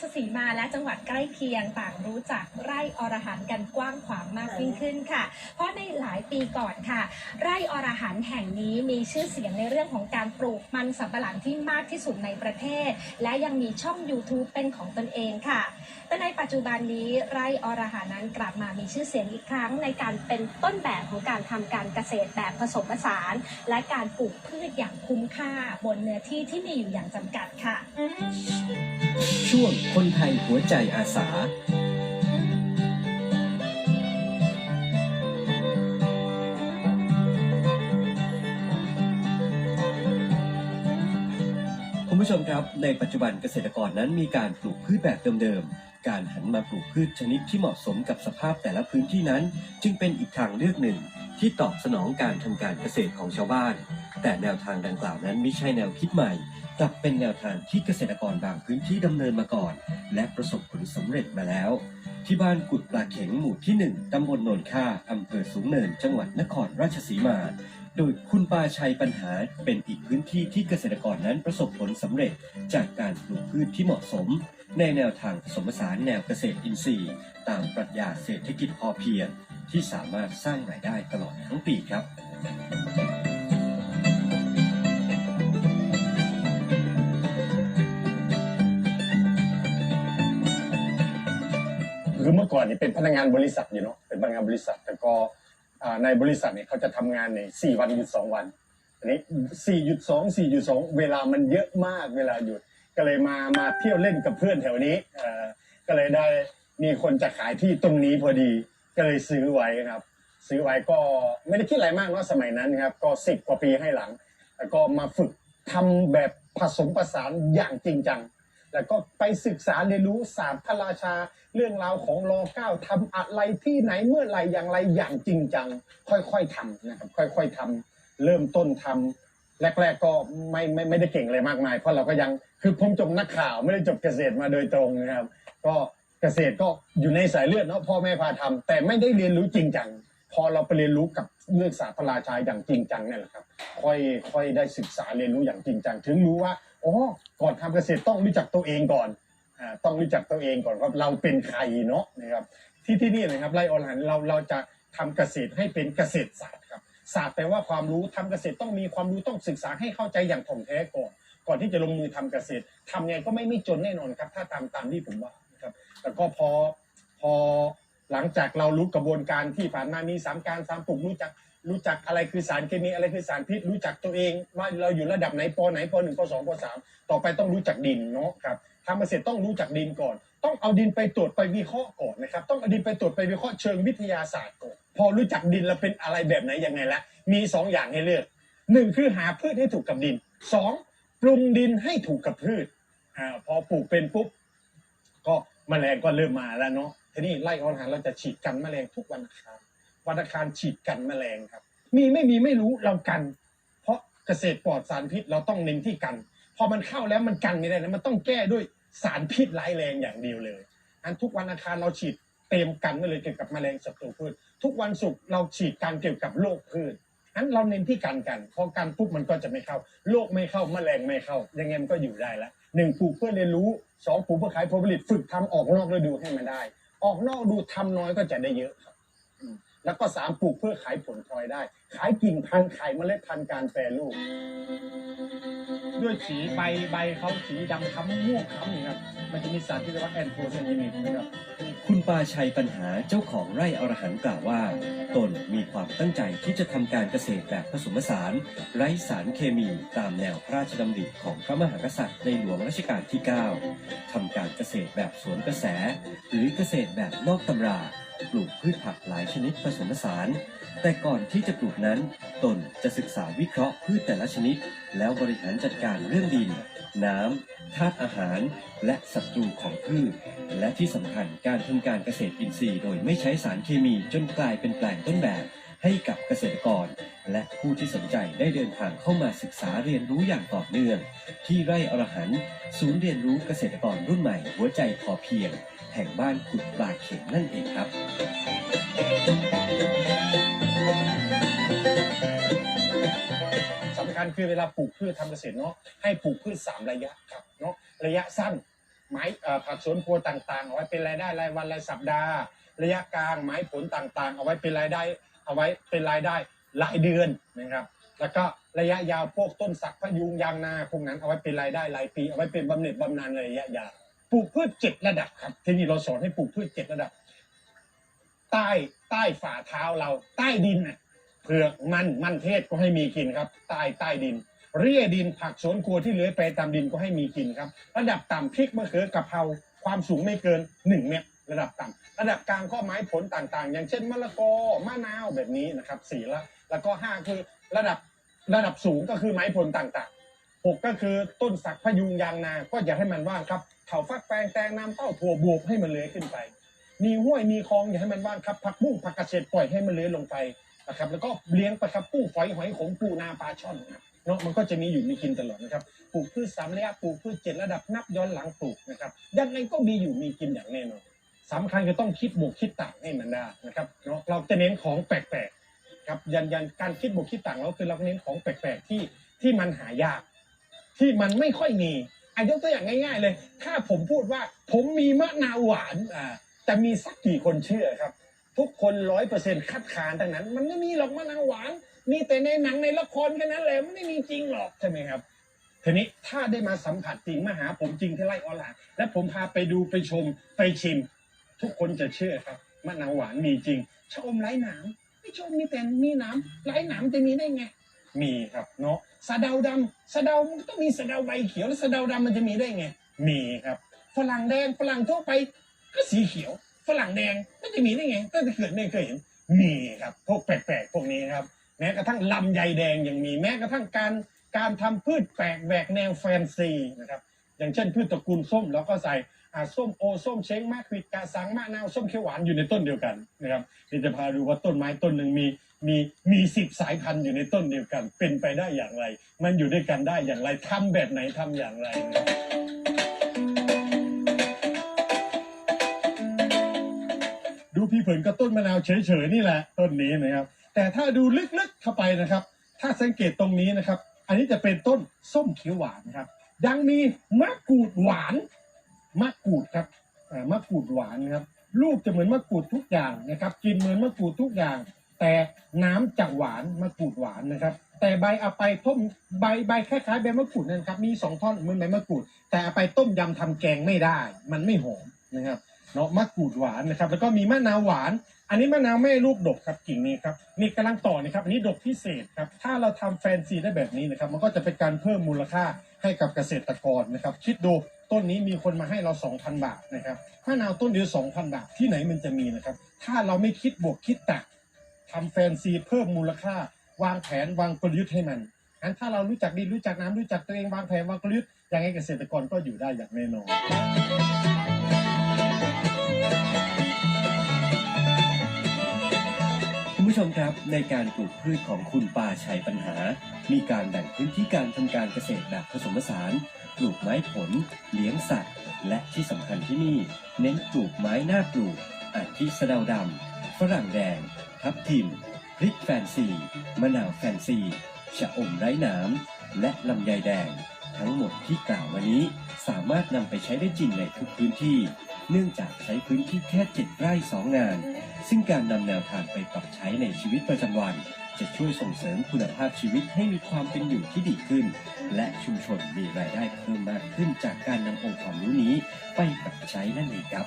ชสีมาและจังหวัดใกล้เคียงต่างรู้จักไร่อรหันกันกว้างขวางมากยิ่งขึ้นค่ะ เพราะในหลายปีก่อนค่ะ ไร่อรหันแห่งนี้มีชื่อเสียงในเรื่องของการปลูกมันสำปะหลังที่มากที่สุดในประเทศ และยังมีช่อง YouTube เป็นของตนเองค่ะ แต่ในปัจจุบันนี้ไร่อรหันนั้นกลับมามีชื่อเสียงอีกครั้ง ในการเป็นต้นแบบของการทำการเกษตรแบบผสมผสาน และการปลูกพืชอย่างคุ้มค่าบนเนื้อที่ที่มีอยู่อย่างจำกัดค่ะ ช่วงคนไทยหัวใจอาสา คุณผู้ชมครับ ในปัจจุบันเกษตรกรนั้นมีการปลูกพืชแบบเดิมๆ การหันมาปลูกพืชชนิดที่เหมาะสมกับสภาพแต่ละพื้นที่นั้น จึงเป็นอีกทางเลือกหนึ่งที่ตอบสนองการทำการเกษตรของชาวบ้าน แต่แนวทางดังกล่าวนั้นไม่ใช่แนวคิดใหม่ กลับเป็นแนวทางที่เกษตรกรบางพื้นที่ดำเนินมาก่อน และประสบผลสำเร็จมาแล้ว ที่บ้านกุดปลาเข็งหมู่ที่ 1ตำบลโนนค่าอำเภอสูงเนิน จังหวัดนครราชสีมา โดยคุณปาชัยปัญหาเป็นอีกพื้นที่ที่เกษตรกรนั้นประสบผลสำเร็จ จากการปลูกพืชที่เหมาะสม ในแนวทางผสมผสานแนวเกษตรอินทรีย์ ตามปรัชญาเศรษฐกิจพอเพียงที่สามารถสร้างรายได้ตลอดทั้งปีครับ คือเมื่อก่อนนี่เป็นพนักงานบริษัทอยู่เนาะเป็นพนักงานบริษัท แต่ก็อ่าในบริษัทเนี่ยเขาจะทำงานในสี่วันหยุดสองวันอันนี้สี่หยุดสองสี่หยุดสองเวลามันเยอะมากเวลาหยุดก็เลยมามาเที่ยวเล่นกับเพื่อนแถวนี้เอ่อก็เลยได้มีคนจะขายที่ตรงนี้พอดี ก็เลยซื้อไว้ครับ ซื้อไว้ก็ไม่ได้คิดอะไรมากเนาะสมัยนั้นครับ ก็สิบกว่าปีให้หลัง แล้วก็มาฝึกทำแบบผสมผสานอย่างจริงจัง แล้วก็ไปศึกษาเรียนรู้ศาสตร์พระราชา เรื่องราวของรอเก้าทำอะไรที่ไหนเมื่อไหรอย่างไรอย่างจริงจัง ค่อยๆทำนะครับ ค่อยๆทำเริ่มต้นทำแรก ๆ ก็ไม่ไม่ไม่ได้เก่งอะไรมากมาย เพราะเราก็ยังคือผมจบนักข่าวไม่ได้จบเกษตรมาโดยตรงนะครับ ก็เกษตรก็อยู่ในสายเลือดเนาะพ่อแม่พาทำแต่ไม่ได้เรียนรู้จริงจังพอเราไปเรียนรู้กับเรื่องศาสตร์พระราชาอย่างจริงจังเนี่ยแหละครับ ค่อยค่อยได้ศึกษาเรียนรู้อย่างจริงจัง ถึงรู้ว่า อ๋อก่อนทำเกษตรต้องรู้จักตัวเองก่อนอ่าต้องรู้จักตัวเองก่อนว่าเราเป็นใครเนาะนะครับที่ที่นี่นะครับไร่อรหันต์เราเราจะทำเกษตรให้เป็นเกษตรศาสตร์ครับศาสตร์แปลว่าความรู้ทำเกษตรต้องมีความรู้ต้องศึกษาให้เข้าใจอย่างถ่องแท้ก่อน ก่อนที่จะลงมือทำเกษตรทำไงก็ไม่ไม่จนแน่นอนครับ ถ้าตามตามที่ผมว่าครับแล้วก็พอพอหลังจากเรารู้กระบวนการที่ผ่านมามีสามการสามปลูกรู้จัก รู้จักอะไรคือสารเคมีอะไรคือสารพิษรู้จักตัวเองว่าเราอยู่ระดับไหนปไหนปหนึ่งปสองปสามต่อไปต้องรู้จักดินเนาะครับทำเกษตรต้องรู้จักดินก่อน ต้องเอาดินไปตรวจไปวิเคราะห์ก่อนนะครับ ต้องเอาดินไปตรวจไปวิเคราะห์เชิงวิทยาศาสตร์ก่อนพอรู้จักดินแล้วเป็นอะไรแบบไหนยังไงละมีสองอย่างให้เลือกหนึ่งคือหาพืชให้ถูกกับดินสองปรุงดินให้ถูกกับพืชอ่าพอปลูกเป็นปุ๊บก็แมลงก็เริ่มมาแล้วเนาะทีนี้ไล่ออนหันเราจะฉีดกันแมลงทุกวันอังคาร วันอังคารฉีดกันแมลงครับ มีไม่มีไม่รู้เรากัน เพราะเกษตรปลอดสารพิษเราต้องเน้นที่กัน พอมันเข้าแล้วมันกันไม่ได้นะมันต้องแก้ด้วยสารพิษร้ายแรงอย่างเดียวเลยอันทุกวันอังคารเราฉีดเต็มกันไว้เลยเกี่ยวกับแมลงศัตรูพืชทุกวันศุกร์เราฉีดกันเกี่ยวกับโรคพืชนั้นเราเน้นที่กันกันพอกันปุ๊บมันก็จะไม่เข้าโรคไม่เข้าแมลงไม่เข้ายังไงมันก็อยู่ได้ละหนึ่งปลูกเพื่อเรียนรู้สองปลูกเพื่อขายผลผลิตฝึกทำออกนอกฤดูให้มันได้ ออกนอกดูทำน้อยก็จะได้เยอะครับ แล้วก็สามปลูกเพื่อขายผลพลอยได้ ขายกิ่งพันธุ์ขายเมล็ดพันธุ์การแปรรูปด้วยสีใบใบเขาสีดำค้ำม่วงค้ำอย่างเงี้ยครับมันจะมีสารที่เรียกว่าแอนโทไซยานินนะครับ คุณปาชัยปัญหาเจ้าของไร่อรหันต์กล่าวว่า ตนมีความตั้งใจที่จะทำการเกษตรแบบผสมผสาน ไร้สารเคมีตามแนวพระราชดำริของพระมหากษัตริย์ในหลวงรัชกาลที่ 9 ทำการเกษตรแบบสวนกระแส หรือเกษตรแบบนอกตำรา ปลูกพืชผักหลายชนิดผสมผสาน แต่ก่อนที่จะปลูกนั้น ตนจะศึกษาวิเคราะห์พืชแต่ละชนิด แล้วบริหารจัดการเรื่องดิน น้ำธาตุอาหาร และศัตรูของพืช และที่สำคัญการทำการเกษตรอินทรีย์โดยไม่ใช้สารเคมีจนกลายเป็นแปลงต้นแบบให้กับเกษตรกร และผู้ที่สนใจได้เดินทางเข้ามาศึกษาเรียนรู้อย่างต่อเนื่อง ที่ไร่อรหันต์ศูนย์เรียนรู้เกษตรกรรุ่นใหม่หัวใจพอเพียง แห่งบ้านกุดปลาเข็มนั่นเองครับ สำคัญคือเวลาปลูกพืชทำเกษตรเนาะให้ปลูกพืชสามระยะครับเนาะระยะสั้นไม้เอ่อผักสวนครัวต่างๆ เอาไว้เป็นรายได้รายวันรายสัปดาห์ ระยะกลางไม้ผลต่างๆ เอาไว้เป็นรายได้ เอาไว้เป็นรายได้รายเดือนนะครับ แล้วก็ระยะยาวพวกต้นสักพะยุงยางนาพวกนั้นเอาไว้เป็นรายได้รายปีเอาไว้เป็นบำเหน็จบำนาญในระยะยาว ลูกพืชเจ็ดระดับครับ ที่นี่เราสอนให้ปลูกพืชเจ็ดระดับ ใต้ใต้ฝ่าเท้าเรา ใต้ดินน่ะเผือกมันมันเทศก็ให้มีกินครับ ใต้ใต้ดิน เรียดินผักสวนครัวที่เหลือไปตามดินก็ให้มีกินครับ ระดับต่ำพริกมะเขือกะเพราความสูงไม่เกินหนึ่งเมตรระดับต่ำระดับกลางก็ไม้ผลต่างๆ อย่างเช่นมะละกอมะนาวแบบนี้นะครับสี่ละแล้วก็ห้าคือระดับระดับสูงก็คือไม้ผลต่างๆ หกก็คือต้นสักพยุงยางนา ก็อย่าให้มันว่างครับเถาฟักแปลงแตงน้ำเต้าถั่วบวบให้มันเลื้อยขึ้นไป มีห้วยมีคลองอย่าให้มันว่างครับผักบุ้งผักกระเฉดปล่อยให้มันเลื้อยลงไปนะครับแล้วก็เลี้ยงไปครับปูฝอยหอยขมปูนาปลาช่อนเนาะมันก็จะมีอยู่มีกินตลอดนะครับปลูกพืชสามระยะปลูกพืชเจ็ดระดับนับย้อนหลังปลูกนะครับยังไงก็มีอยู่มีกินอย่างแน่นอนสำคัญคือต้องคิดบวกคิดต่างให้มันได้นะครับเนาะเราจะเน้นของแปลกๆครับยันยันการคิดบวกคิดต่างเราคือเราเน้นของแปลกๆที่ที่มันหายาก ที่มันไม่ค่อยมีอายกตัวอย่างง่าย ๆ เลย ถ้าผมพูดว่าผมมีมะนาวหวานอ่าจะมีสักกี่คนเชื่อครับ ทุกคนร้อยเปอร์เซ็นต์คัดค้านทั้งนั้น มันไม่มีหรอกมะนาวหวาน มีแต่ในหนังในละครแค่นั้นแหละมันไม่มีจริงหรอกใช่ไหมครับทีนี้ถ้าได้มาสัมผัสจริงมาหาผมจริงที่ไร่ออนไลน์และผมพาไปดูไปชมไปชิม ทุกคนจะเชื่อครับมะนาวหวานมีจริงชะอมไร้หนามไม่ชอมมีแต่มีหนามไร้หนามจะมีได้ไง มีครับเนาะสะเดาดำสะเดามันก็ต้องมีสะเดาใบเขียวแล้วสะเดาดำมันจะมีได้ไง มีครับ ฝรั่งแดงฝรั่งทั่วไปก็สีเขียว ฝรั่งแดงมันจะมีได้ไงตั้งแต่เกิดไม่เคยเห็น มีครับพวกแปลกๆพวกนี้ครับ แม้กระทั่งลำไยแดงยังมีแม้กระทั่งการการทำพืชแปลกแหวกแนวแฟนซีนะครับอย่างเช่นพืชตระกูลส้มเราก็ใส่อาส้มโอส้มเช้งมะขวิดกาสังมะนาวส้มเขียวหวานอยู่ในต้นเดียวกันนะครับเดี๋ยวจะพาดูว่าต้นไม้ต้นหนึ่งมี มีมีสิบสายพันธุ์อยู่ในต้นเดียวกัน เป็นไปได้อย่างไร มันอยู่ด้วยกันได้อย่างไรทำแบบไหนทำอย่างไรนะดูพี่เผินก็ต้นมะนาวเฉยๆนี่แหละต้นนี้นะครับ แต่ถ้าดูลึกๆเข้าไปนะครับ ถ้าสังเกตตรงนี้นะครับ อันนี้จะเป็นต้นส้มเขียวหวานครับ ยังมีมะกรูดหวานมะกรูดครับอ่ามะกรูดหวานนะครับลูกจะเหมือนมะกรูดทุกอย่างนะครับ กินเหมือนมะกรูดทุกอย่าง แต่น้ำจะหวานมะกรูดหวานนะครับ แต่ใบเอาไปต้มใบใบคล้ายๆใบมะกรูดนะครับ มีสองท่อนเหมือนใบมะกรูด แต่เอาไปต้มยำทำแกงไม่ได้ มันไม่หอมนะครับเนาะมะกรูดหวานนะครับ แล้วก็มีมะนาวหวาน อันนี้มะนาวแม่ลูกดกครับกิ่งนี้ครับนี่กำลังต่อนะครับอันนี้ดกพิเศษครับถ้าเราทำแฟนซีได้แบบนี้นะครับ มันก็จะเป็นการเพิ่มมูลค่าให้กับเกษตรกรนะครับ คิดดูต้นนี้มีคนมาให้เรา 2,000 บาทนะครับมะนาวต้นเดียว2,000 บาทที่ไหนมันจะมีนะครับ ถ้าเราไม่คิดบวกคิดตัก ทำแฟนซีเพิ่มมูลค่า วางแผนวางกลยุทธ์ให้มันงั้นถ้าเรารู้จักดินรู้จักน้ำรู้จักตัวเองวางแผนวางกลยุทธ์ยังไงเกษตรกรก็อยู่ได้อย่างแน่นอนคุณผู้ชมครับในการปลูกพืชของคุณปาชัยปัญหา มีการแบ่งพื้นที่การทำการเกษตรแบบผสมผสานปลูกไม้ผล เลี้ยงสัตว์ และที่สำคัญที่นี่ เน้นปลูกไม้หน้าปลูกอาทิสะเดาดำฝรั่งแดง ทับทิม พริกแฟนซี มะนาวแฟนซี ชะอมไร้น้ำ และลำไยแดง ทั้งหมดที่กล่าวมานี้สามารถนำไปใช้ได้จริงในทุกพื้นที่ เนื่องจากใช้พื้นที่แค่เจ็ดไร่สองงาน ซึ่งการนำแนวทางไปปรับใช้ในชีวิตประจำวัน จะช่วยส่งเสริมคุณภาพชีวิตให้มีความเป็นอยู่ที่ดีขึ้น และชุมชนมีรายได้เพิ่มมากขึ้นจากการนำองค์ความรู้นี้ ไปปรับใช้นั่นเองครับ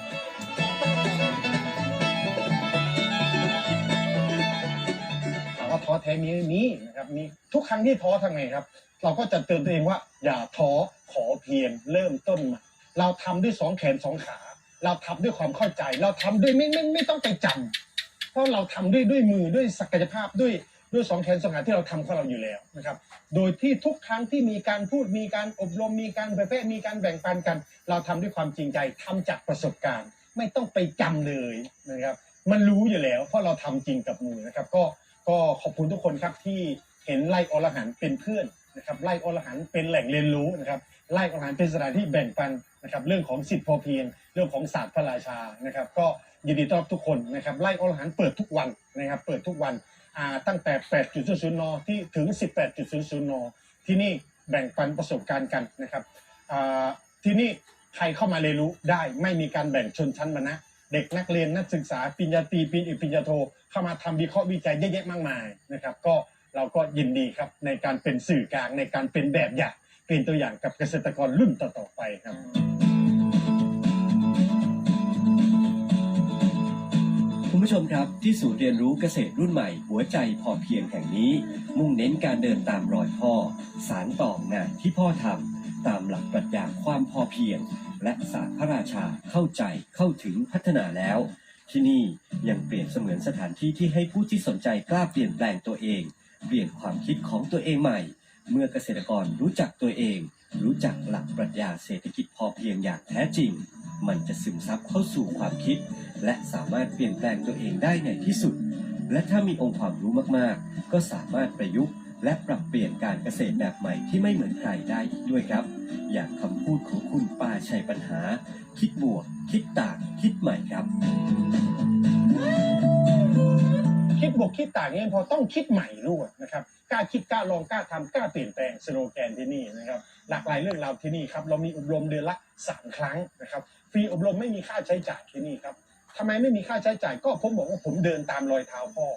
ท้อแท้มีไหมมีนะครับมีทุกครั้งที่ท้อทำไงครับ เราก็จะเตือนตัวเองว่า อย่าท้อขอเพียงเริ่มต้นใหม่เราทำด้วยสองแขนสองขา เราทำด้วยความเข้าใจ เราทำด้วยไม่ไม่ไม่ต้องไปจำเพราะเราทำด้วยด้วยมือด้วยศักยภาพด้วยด้วยสองแขนสองขาที่เราทำของเราอยู่แล้วนะครับ โดยที่ทุกครั้งที่มีการพูดมีการอบรมมีการเผยแพร่มีการแบ่งปันกัน เราทำด้วยความจริงใจทำจากประสบการณ์ ไม่ต้องไปจำเลยนะครับ มันรู้อยู่แล้ว เพราะเราทำจริงกับมือนะครับ ก็ ก็ขอบคุณทุกคนครับที่เห็นไล่อรหันเป็นเพื่อนนะครับไล่อรหันเป็นแหล่งเรียนรู้นะครับไล่อรหันเป็นสถานที่แบ่งปันนะครับเรื่องของสิทธิพอเพียง เรื่องของศาสตร์พระราชานะครับ ก็ยินดีต้อนรับทุกคนนะครับไล่อรหันเปิดทุกวันนะครับเปิดทุกวันตั้งแต่ 8.00 น ที่ถึง 18.00 น ที่นี่แบ่งปันประสบการณ์กันนะครับที่นี่ใครเข้ามาเรียนรู้ได้ไม่มีการแบ่งชนชั้นวรรณะเด็กนักเรียนนักศึกษาปริญญาตรีปิญญาเอกปริญญาโท เข้ามาทำวิเคราะห์วิจัยเยอะแยะมากมายนะครับ ก็เราก็ยินดีครับในการเป็นสื่อกลางในการเป็นแบบอย่างเป็นตัวอย่างกับเกษตรกรรุ่นต่อๆไปครับคุณผู้ชมครับที่ศูนย์เรียนรู้เกษตรรุ่นใหม่ หัวใจพอเพียงแห่งนี้ มุ่งเน้นการเดินตามรอยพ่อ สารต่องานที่พ่อทำตามหลักปรัชญาความพอเพียง และศาสตร์พระราชาเข้าใจเข้าถึงพัฒนาแล้ว ที่นี่ยังเปลี่ยนเสมือนสถานที่ที่ให้ผู้ที่สนใจกล้าเปลี่ยนแปลงตัวเอง เปลี่ยนความคิดของตัวเองใหม่ เมื่อเกษตรกรรู้จักตัวเอง รู้จักหลักปรัชญาเศรษฐกิจพอเพียงอย่างแท้จริง มันจะซึมซับเข้าสู่ความคิด และสามารถเปลี่ยนแปลงตัวเองได้ในที่สุด และถ้ามีองค์ความรู้มากๆ ก็สามารถประยุกต์ และปรับเปลี่ยนการเกษตรแบบใหม่ที่ไม่เหมือนใครได้อีกด้วยครับ อย่างคำพูดของคุณป้าชัยปัญหา คิดบวก คิดต่างคิดใหม่ครับ คิดบวกคิดต่างเนี่ยพอต้องคิดใหม่ด้วยนะครับกล้าคิดกล้าลองกล้าทำกล้าเปลี่ยนแปลงสโลแกนที่นี่นะครับหลากหลายเรื่องราวที่นี่ครับเรามีอบรมเดือนละสามครั้งนะครับฟรีอบรมไม่มีค่าใช้จ่ายที่นี่ครับทำไมไม่มีค่าใช้จ่ายก็ผมบอกว่าผมเดินตามรอยเท้าพ่อ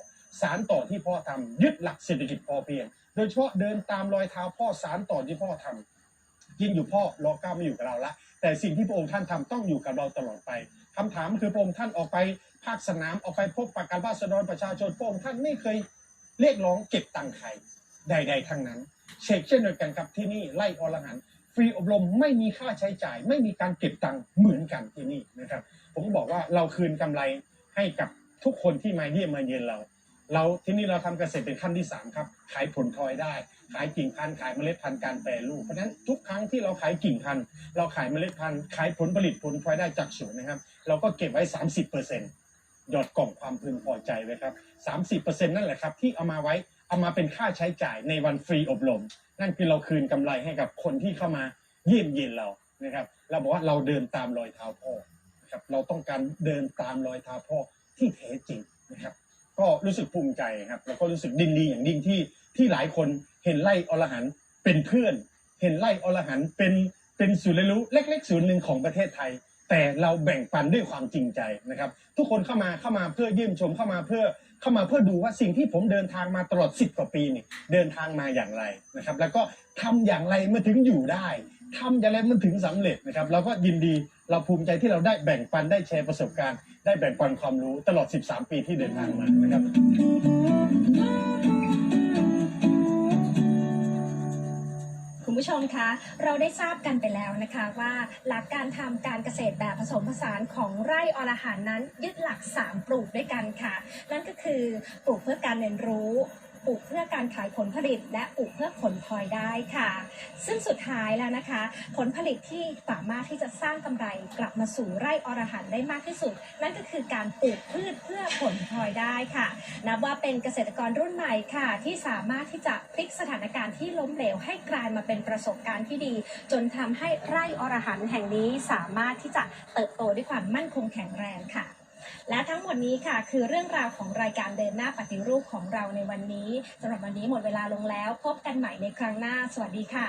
สารต่อที่พ่อทำยึดหลักเศรษฐกิจพอเพียง โดยเฉพาะเดินตามรอยเท้าพ่อสารต่อที่พ่อทำยิ่งอยู่พ่อรอเก้าไม่อยู่กับเราละแต่สิ่งที่พระองค์ท่านทำต้องอยู่กับเราตลอดไปคำถามคือพระองค์ท่านออกไปภาคสนามออกไปพบปะกการบ้าสดรประชาชนพระองค์ท่านไม่เคยเรียกร้องเก็บตังค์ใครใด ๆ ทั้งนั้นเช่นเช่นเดียวกันครับที่นี่ไล่อรหันฟรีอบรมไม่มีค่าใช้จ่าย ไม่มีการเก็บตังค์เหมือนกันที่นี่นะครับ ผมบอกว่าเราคืนกำไรให้กับทุกคนที่มาเยี่ยมมาเยือนเรา เราที่นี่เราทำเกษตรเป็นขั้นที่สามครับ ขายผลพลอยได้ ขายกิ่งพันธุ์ขายเมล็ดพันธุ์การแปรรูปเพราะฉะนั้นทุกครั้งที่เราขายกิ่งพันธุ์เราขายเมล็ดพันธุ์ขายผลผลิตผลพลอยได้จากสวนนะครับ เราก็เก็บไว้ 30เปอร์เซ็นต์หยอดกล่องความพึงพอใจไว้ครับ30เปอร์เซ็นต์นั่นแหละครับที่เอามาไว้เอามาเป็นค่าใช้จ่ายในวันฟรีอบรม นั่นคือเราคืนกำไรให้กับคนที่เข้ามาเยี่ยมเยียนเรานะครับ เราบอกว่าเราเดินตามรอยเท้าพ่อนะครับเราต้องการเดินตามรอยเท้าพ่อที่แท้จริงนะครับ ก็รู้สึกภูมิใจครับ แล้วก็รู้สึกดินดีอย่างยิ่งที่ที่หลายคนเห็นไล่อรหันต์เป็นเพื่อน เห็นไล่อรหันต์เป็นเป็นศูนย์เรียนรู้เล็กๆศูนย์หนึ่งของประเทศไทย แต่เราแบ่งปันด้วยความจริงใจนะครับ ทุกคนเข้ามาเข้ามาเพื่อเยี่ยมชมเข้ามาเพื่อเข้ามาเพื่อดูว่าสิ่งที่ผมเดินทางมาตลอด 10 กว่าปีนี่เดินทางมาอย่างไรนะครับ แล้วก็ทำอย่างไรมื่อถึงอยู่ได้ ทำอย่างไรมันถึงสำเร็จนะครับ เราก็ยินดีเราภูมิใจที่เราได้แบ่งปันได้แชร์ประสบการณ์ ได้แบ่งปันความรู้ตลอด 13 ปีที่เดินทางมานะครับคุณผู้ชมคะเราได้ทราบกันไปแล้วนะคะว่าหลักการทำการเกษตรแบบผสมผสานของไร่อรหันนั้นยึดหลัก 3 ปลูกด้วยกันค่ะ นั่นก็คือปลูกเพื่อการเรียนรู้ ปลูกเพื่อการขายผลผลิต และปลูกเพื่อผลพลอยได้ค่ะ ซึ่งสุดท้ายแล้วนะคะ ผลผลิตที่สามารถที่จะสร้างกำไรกลับมาสู่ไร่อรหันได้มากที่สุด นั่นก็คือการปลูกพืชเพื่อผลพลอยได้ค่ะ นับว่าเป็นเกษตรกรรุ่นใหม่ค่ะ ที่สามารถที่จะพลิกสถานการณ์ที่ล้มเหลวให้กลายมาเป็นประสบการณ์ที่ดี จนทำให้ไร่อรหันแห่งนี้สามารถที่จะเติบโตด้วยความมั่นคงแข็งแรงค่ะ และทั้งหมดนี้ค่ะ คือเรื่องราวของรายการเดินหน้าปฏิรูปของเราในวันนี้สำหรับวันนี้หมดเวลาลงแล้ว พบกันใหม่ในครั้งหน้า สวัสดีค่ะ